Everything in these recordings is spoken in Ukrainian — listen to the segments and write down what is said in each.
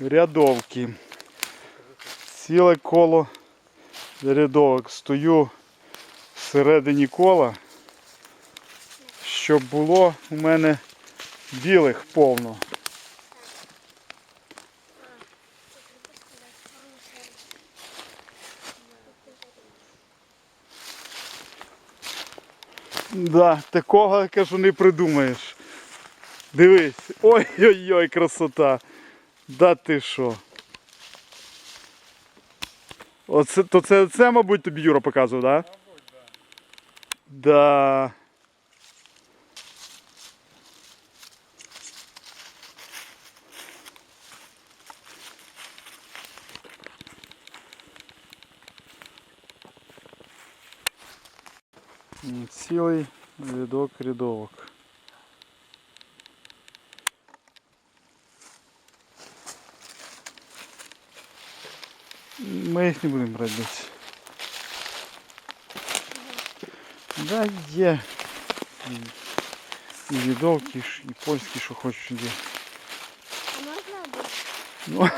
рядовки. Ціле коло рядовок. Стою всередині кола, щоб було у мене білих повно. Да, такого, кажу, не придумаєш. Дивись. Ой-ой-ой, красота. Да ти що? Оце, то це, це, мабуть, тобі Юра показував, так? Да? Да. М, Цілий рядок рядовок. Ми їх не будемо брати десь. Да, є. І, і відовки, ж, і польські, що хочеш є. А можна один? Ну,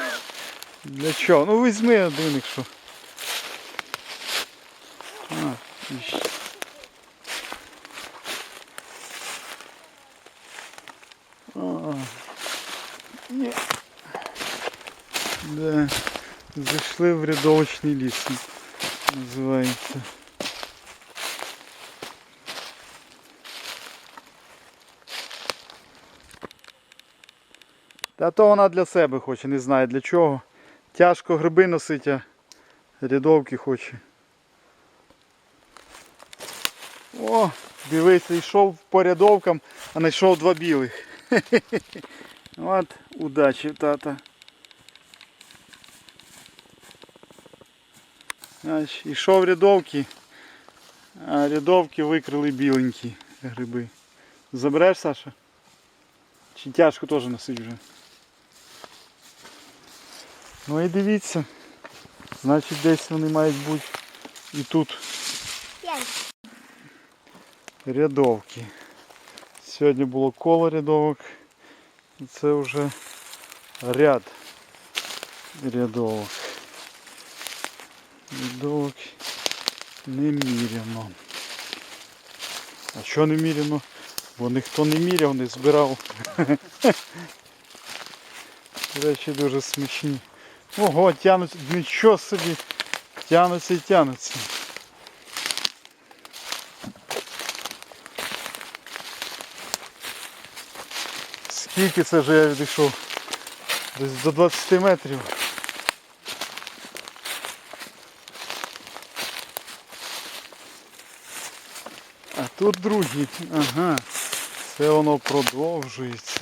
для чого? Ну візьми один, якщо. А, і ще. А, ні. Да. Зайшли в рядовочний ліс. Називається. Та то вона для себе хоче, не знає для чого. Тяжко гриби носить, а рядовки хоче. О, дивися, йшов по рядовкам, а знайшов два білих. От удачі, тата. Аж Ішов рядовки, а рядовки викрили біленькі гриби. Забереш, Саша? Чи тяжко теж носить вже? Ну і дивіться. Значить десь вони мають бути і тут П'ять. рядовки. Сьогодні було коло рядовок. і Це вже ряд рядовок. Рядовок не міряно. А що не міряно? Бо ніхто не міряв, не збирав. Речі, дуже смачні. Ого, тянуться, нічого собі. Тянуться і тянуться. Скільки це вже я відійшов? Десь до 20 метрів. Тут другі. Ага. Це воно продовжується.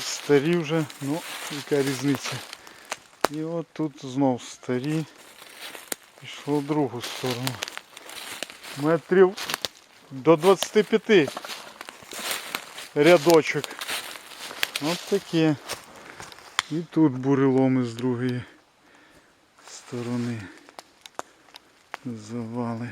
Старі вже, ну, яка різниця. І от тут знов старі. Пішло в другу сторону. Метрів до 25 рядочок. Ось таке. І тут буреломи з другої сторони. Завали.